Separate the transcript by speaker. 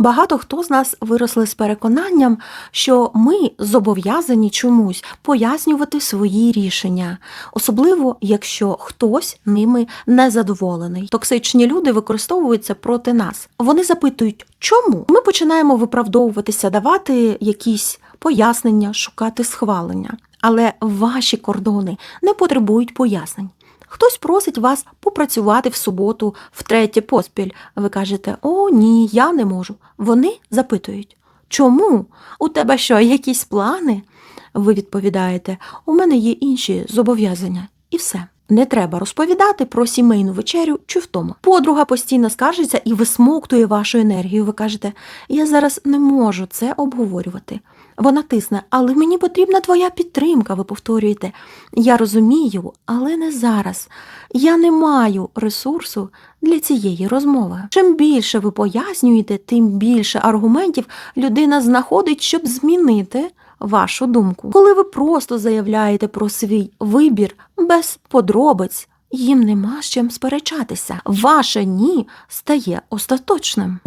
Speaker 1: Багато хто з нас виросли з переконанням, що ми зобов'язані чомусь пояснювати свої рішення, особливо якщо хтось ними незадоволений. Токсичні люди використовуються проти нас. Вони запитують, чому ми починаємо виправдовуватися, давати якісь пояснення, шукати схвалення. Але ваші кордони не потребують пояснень. Хтось просить вас попрацювати в суботу втретє поспіль. Ви кажете: О, ні, я не можу. Вони запитують, чому? У тебе що, якісь плани? Ви відповідаєте: У мене є інші зобов'язання. І все. Не треба розповідати про сімейну вечерю чи втому. Подруга постійно скаржиться і висмоктує вашу енергію. Ви кажете, я зараз не можу це обговорювати. Вона тисне, але мені потрібна твоя підтримка, ви повторюєте. Я розумію, але не зараз. Я не маю ресурсу для цієї розмови. Чим більше ви пояснюєте, тим більше аргументів людина знаходить, щоб змінити вашу думку. Коли ви просто заявляєте про свій вибір без подробиць, їм нема з чим сперечатися. Ваше ні стає остаточним.